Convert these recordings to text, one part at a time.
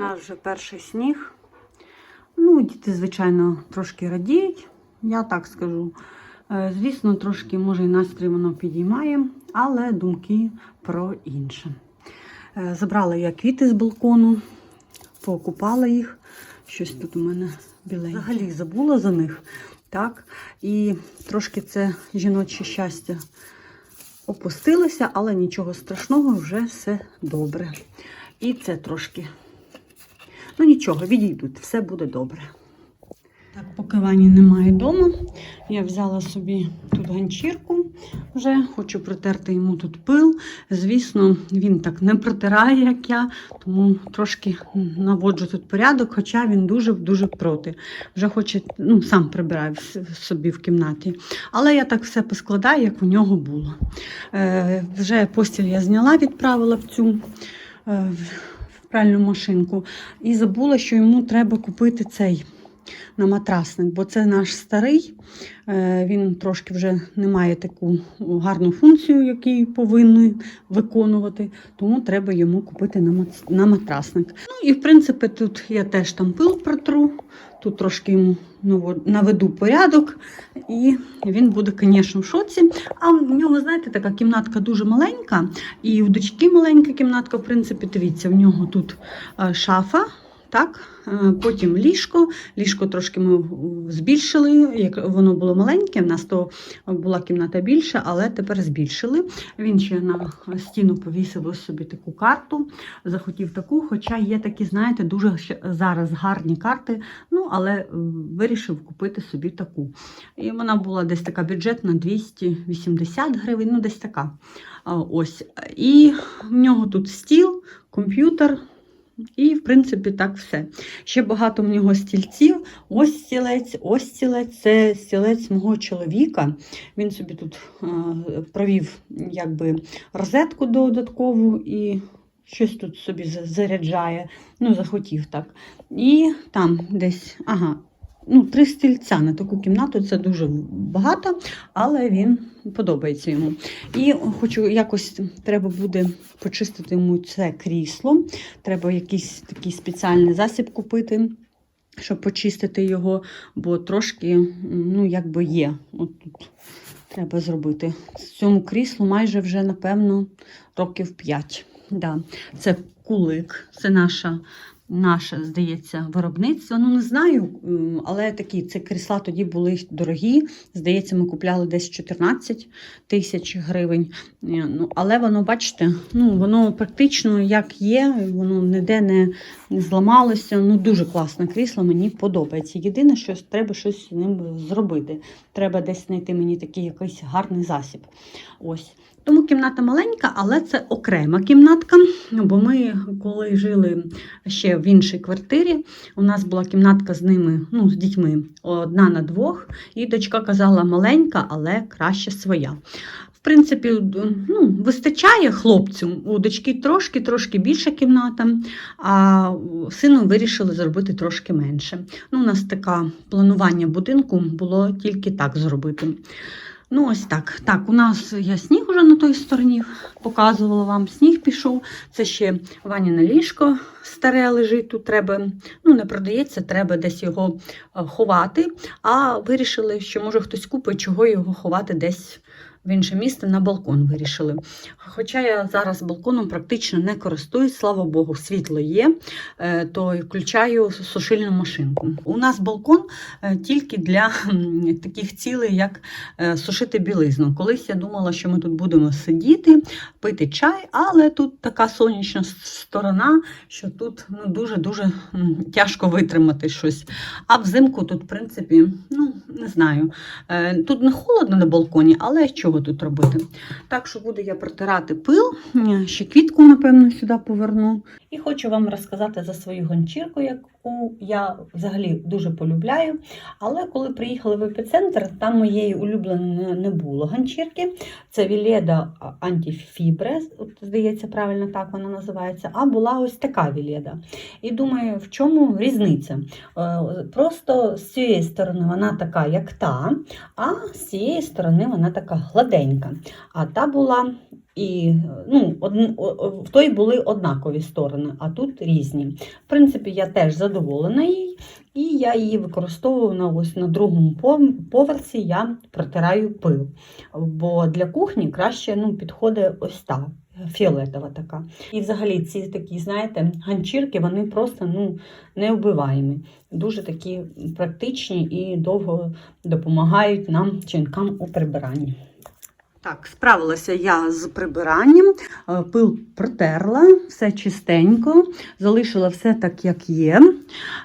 нас вже перший сніг. Ну, діти, звичайно, трошки радіють, я так скажу. Е, Звісно, трошки, може, і настрій воно підіймає, але думки про інше. Е, Забрала я квіти з балкону, покупала їх. Щось тут у мене біленьке. Взагалі забула за них. Так? І трошки це жіноче щастя опустилося, але нічого страшного, вже все добре. І це трошки. Ну нічого, відійдуть, все буде добре. Так, поки Вані немає вдома, я взяла собі тут ганчірку вже, хочу протерти йому тут пил. Звісно, він так не протирає, як я, тому трошки наводжу тут порядок, хоча він дуже-дуже проти. Вже хоче, ну, сам прибирає собі в кімнаті. Але я так все поскладаю, як у нього було. Е, вже постіль я зняла, відправила в цю. Е, пральну машинку. І забула, що йому треба купити цей на матрасник, бо це наш старий. Е, Він трошки вже не має таку гарну функцію, яку повинен виконувати, тому треба йому купити на матрасник. Ну і в принципі тут я теж там пил протру, тут трошки йому наведу порядок, і він буде, звісно, в шоці. А в нього, знаєте, така кімнатка дуже маленька, і у дочки маленька кімнатка, в принципі, дивіться, в нього тут е, шафа. Так, Е, потім ліжко. Ліжко трошки ми збільшили. Як воно було маленьке, в нас то була кімната більша, але тепер збільшили. Він ще на стіну повісив собі таку карту. Захотів таку, хоча є такі, знаєте, дуже зараз гарні карти. Ну, але е, вирішив купити собі таку. І вона була десь така бюджетна 280 гривень, ну десь така. Ось. І в нього тут стіл, комп'ютер. І, в принципі, так все. Ще багато в нього стільців. Ось стілець, ось стілець. Це стілець мого чоловіка. Він собі тут е, провів якби, розетку додаткову і щось тут собі заряджає. Ну, захотів так. І там десь, ага, ну, три стільця на таку кімнату це дуже багато, але він подобається йому. І хочу якось треба буде почистити йому це крісло. Треба якийсь такий спеціальний засіб купити, щоб почистити його, бо трошки, ну, якби є. От тут треба зробити. Цьому кріслу майже вже, напевно, років 5. Да. Це кулик, це наша. Наше, здається, виробництво. Ну, не знаю, але такі це крісла тоді були дорогі. Здається, ми купляли десь 14 тисяч гривень. Е, Ну, але воно, бачите, ну, воно практично як є, воно ніде не, не зламалося. Ну, дуже класне крісло, мені подобається. Єдине, що треба щось з ним зробити. Треба десь знайти мені такий якийсь гарний засіб. Ось. Тому кімната маленька, але це окрема кімнатка. Бо ми, коли жили ще в іншій квартирі, у нас була кімнатка з ними, ну, з дітьми, одна на двох, і дочка казала маленька, але краще своя. В принципі, ну, вистачає хлопцю. У дочки трошки, трошки більша кімната, а сину вирішили зробити трошки менше. Ну, у нас таке планування будинку було тільки так зробити. Ну, ось так. Так, у нас є сніг уже на той стороні, показувала вам, сніг пішов. Це ще Ваніна ліжко старе лежить, тут треба, ну, не продається, треба десь його е, ховати. А вирішили, що може хтось купить, чого його ховати десь в інше місце на балкон вирішили. Хоча я зараз балконом практично не користуюсь, слава Богу, світло є, е, то включаю сушильну машинку. У нас балкон е, тільки для таких цілей, як е, сушити білизну. Колись я думала, що ми тут будемо сидіти, пити чай, але тут така сонячна сторона, що тут ну, дуже-дуже тяжко витримати щось. А взимку тут, в принципі, ну, не знаю. Тут не холодно на балконі, але чого тут робити? Так що буду я протирати пил, Е, ще квітку, напевно, сюди поверну. І хочу вам розказати за свою гончірку, яку я взагалі дуже полюбляю. Але коли приїхали в епіцентр, там моєї улюбленої не було ганчірки. Це Віледа Антифібре, здається, правильно так вона називається. А була ось така Віледа. І думаю, в чому різниця? Е, Просто з цієї сторони вона така, як та, а з цієї сторони вона така гладенька. А та була І ну, од- в той були однакові сторони, а тут різні. В принципі, я теж задоволена їй, і я її використовую на ось на другому поверсі. Я протираю пил. Бо для кухні краще ну, підходить ось та фіолетова така. І взагалі ці такі, знаєте, ганчірки вони просто ну, неубиваємі. Дуже такі практичні і довго допомагають нам жінкам у прибиранні. Так, справилася я з прибиранням, Е, пил протерла, все чистенько, залишила все так, як є.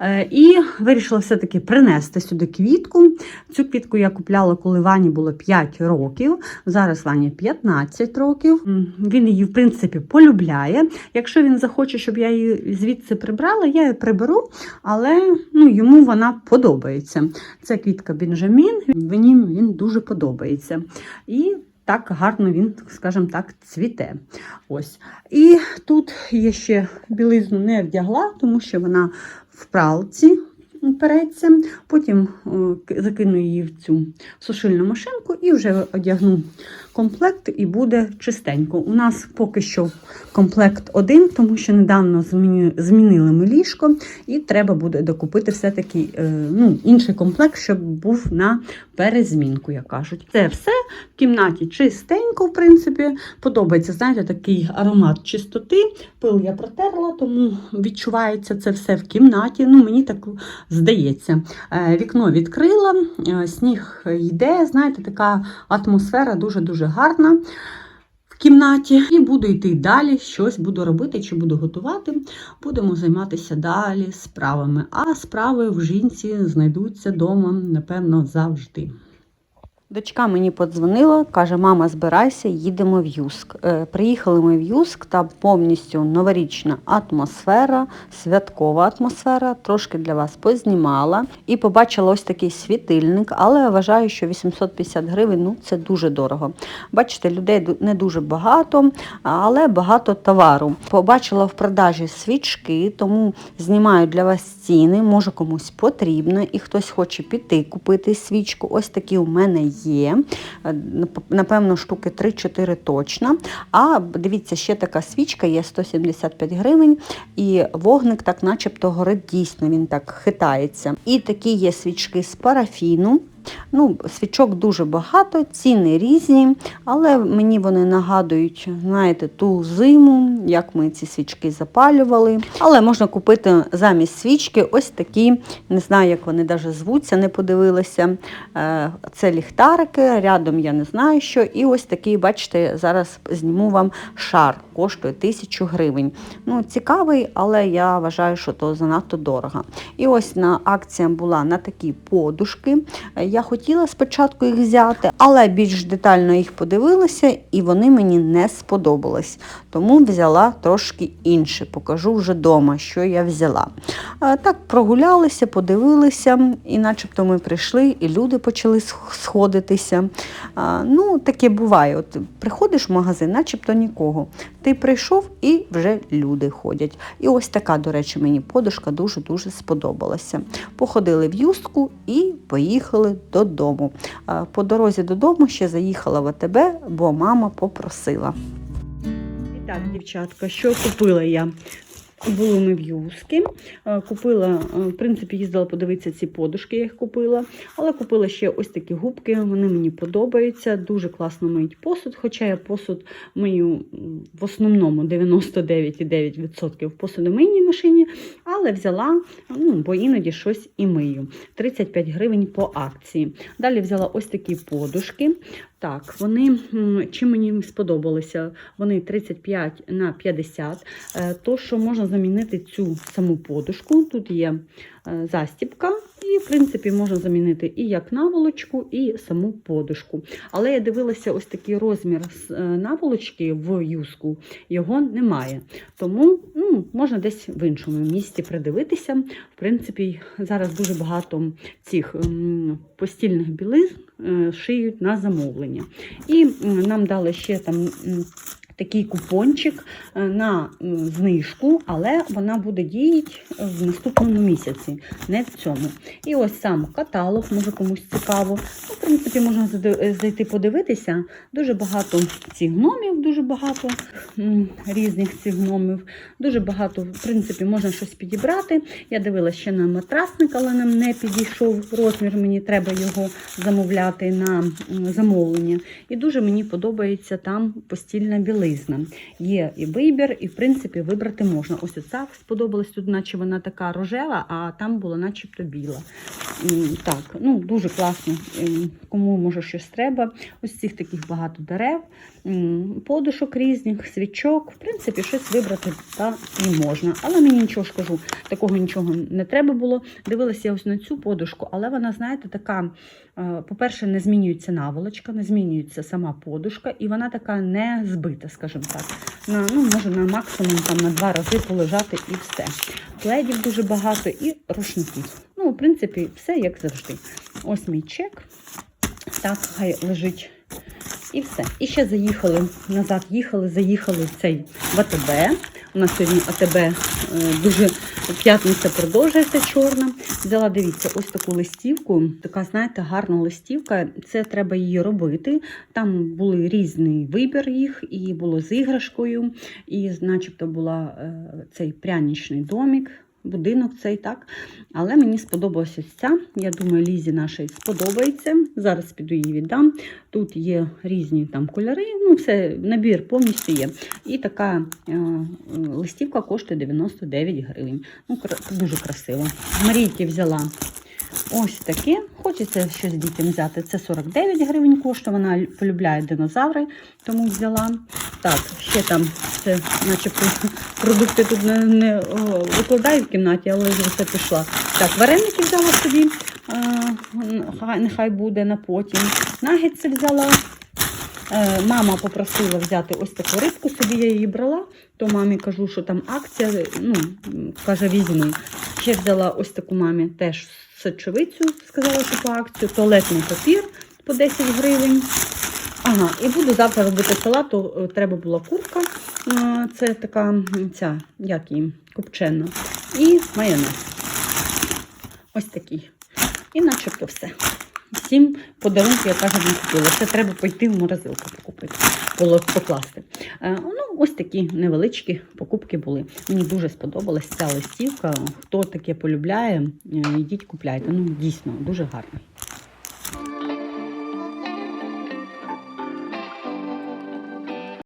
Е, І вирішила все-таки принести сюди квітку. Цю квітку я купляла, коли Вані було 5 років. Зараз Вані 15 років. Він її, в принципі, полюбляє. Якщо він захоче, щоб я її звідси прибрала, я її приберу, але ну, йому вона подобається. Це квітка Бенджамін, мені він дуже подобається. І так гарно він, скажімо так, цвіте. Ось. І тут я ще білизну не вдягла, тому що вона в пралці переться. Потім о, закину її в цю сушильну машинку і вже одягну комплект і буде чистенько. У нас поки що комплект один, тому що недавно змінили ми ліжко, і треба буде докупити все-таки е, ну, інший комплект, щоб був на перезмінку, як кажуть. Це все в кімнаті чистенько, в принципі. Подобається, знаєте, такий аромат чистоти. Пил я протерла, тому відчувається це все в кімнаті. Ну, мені так здається. Е, Вікно відкрила, е, сніг йде, знаєте, така атмосфера дуже-дуже гарна. В кімнаті і буду йти далі, щось буду робити чи буду готувати. Будемо займатися далі справами. А справи в жінці знайдуться вдома, напевно, завжди. Дочка мені подзвонила, каже: мама, збирайся, їдемо в Юск. Е, приїхали ми в Юск, там повністю новорічна атмосфера, святкова атмосфера. Трошки для вас познімала і побачила ось такий світильник, але я вважаю, що 850 гривень ну це дуже дорого. Бачите, людей не дуже багато, але багато товару. Побачила в продажі свічки, тому знімаю для вас ціни. Може комусь потрібно, і хтось хоче піти купити свічку. Ось такі у мене є. Е, нап- Напевно, штуки 3-4 точно. А дивіться, ще така свічка є 175 гривень, і вогник так начебто горить дійсно, він так хитається. І такі є свічки з парафіну. Ну, свічок дуже багато, ціни різні, але мені вони нагадують, знаєте, ту зиму, як ми ці свічки запалювали. Але можна купити замість свічки ось такі, не знаю, як вони навіть звуться, не подивилася. Е, Це ліхтарики, рядом я не знаю що. І ось такий, бачите, зараз зніму вам шар, коштує тисячу гривень. Ну, цікавий, але я вважаю, що то занадто дорого. І ось на акція була на такі подушки. Я хотіла спочатку їх взяти, але більш детально їх подивилася, і вони мені не сподобались. Тому взяла трошки інше. Покажу вже вдома, що я взяла. Так прогулялися, подивилися, і начебто ми прийшли, і люди почали сходитися. Ну, таке буває. От приходиш в магазин, начебто нікого. Ти прийшов і вже люди ходять. І ось така, до речі, мені подушка дуже-дуже сподобалася. Походили в юстку і поїхали додому. По дорозі додому ще заїхала в АТБ, бо мама попросила. І так, дівчатка, що купила я? Були ми в Юскі, е, купила, е, в принципі, їздила подивитися ці подушки, я їх купила, але купила ще ось такі губки, вони мені подобаються, дуже класно миють посуд, хоча я посуд мию в основному 99,9% в посудомийній машині, але взяла, ну, бо іноді щось і мию. 35 гривень по акції. Далі взяла ось такі подушки. Так, вони чим мені сподобалися? Вони 35 на 50. Е, То, що можна замінити цю саму подушку. Тут є е, застібка, і, в принципі, можна замінити і як наволочку, і саму подушку. Але я дивилася ось такий розмір е, наволочки в юску, його немає. Тому ну, можна десь в іншому місці придивитися. В принципі, зараз дуже багато цих постільних білизн е, шиють на замовлення. І нам дали ще там. Такий купончик е, на знижку, але вона буде діяти в наступному місяці, не в цьому. І ось сам каталог, може комусь цікаво. Ну, в принципі, можна е, зайти подивитися. Дуже багато цих гномів, дуже багато різних цих гномів. Дуже багато, в принципі, можна щось підібрати. Я дивилася ще на матрасник, але нам не підійшов розмір. Мені треба його замовляти на замовлення. І дуже мені подобається там постільна білизна. Є і вибір, і в принципі вибрати можна. Ось оця сподобалась тут, наче вона така рожева, а там була начебто біла. Так, ну дуже класно. Ем, Кому може щось треба. Ось цих таких багато дерев, подушок різних, свічок. В принципі, щось вибрати та і можна. Але мені нічого ж кажу, такого нічого не треба було. Дивилася я ось на цю подушку, але вона, знаєте, така. е, По-перше, не змінюється наволочка, не змінюється сама подушка, і вона така не збита, скажімо так. На, ну, може на максимум там, на два рази полежати і все. Пледів дуже багато і рушників. В принципі, все як завжди. Ось мій чек. Так, хай лежить. І все. І ще заїхали назад, їхали, заїхали в цей в АТБ. У нас сьогодні АТБ е, дуже п'ятниця продовжується чорна. Взяла, дивіться, ось таку листівку. Така, знаєте, гарна листівка. Це треба її робити. Там були різний вибір їх, і було з іграшкою, і, начебто, була е, цей прянічний домик. Будинок цей так. Але мені сподобалася ця. Я думаю, Лізі нашій сподобається. Зараз піду її віддам. Тут є різні там кольори, ну все, набір повністю є. І така е, листівка коштує 99 гривень. Ну, дуже красиво. Марійки взяла ось таке. Хочеться щось дітям взяти. Це 49 гривень коштує. Вона полюбляє динозаври, тому взяла. Так, ще там це, начебто, продукти тут не, не викладаю в кімнаті, але вже все пішла. Так, вареники взяла собі. Нехай, нехай буде на потім. Нагетси взяла. Е, Мама попросила взяти ось таку рибку, собі я її брала, то мамі кажу, що там акція, ну, каже, візьми. Ще взяла ось таку мамі теж сочевицю, сказала, по акцію, туалетний папір по 10 гривень. Ага, і буду завтра робити салат, то е, треба була курка, е, це така ця, як її, копчена, і майонез. Ось такий. І начебто все. Всім подарунки, я кажу, не купила. Це треба пойти в морозилку покупити, покласти. Е, ну, ось такі невеличкі покупки були. Мені дуже сподобалась ця листівка. Хто таке полюбляє, е, йдіть купляйте. Ну, дійсно, дуже гарно.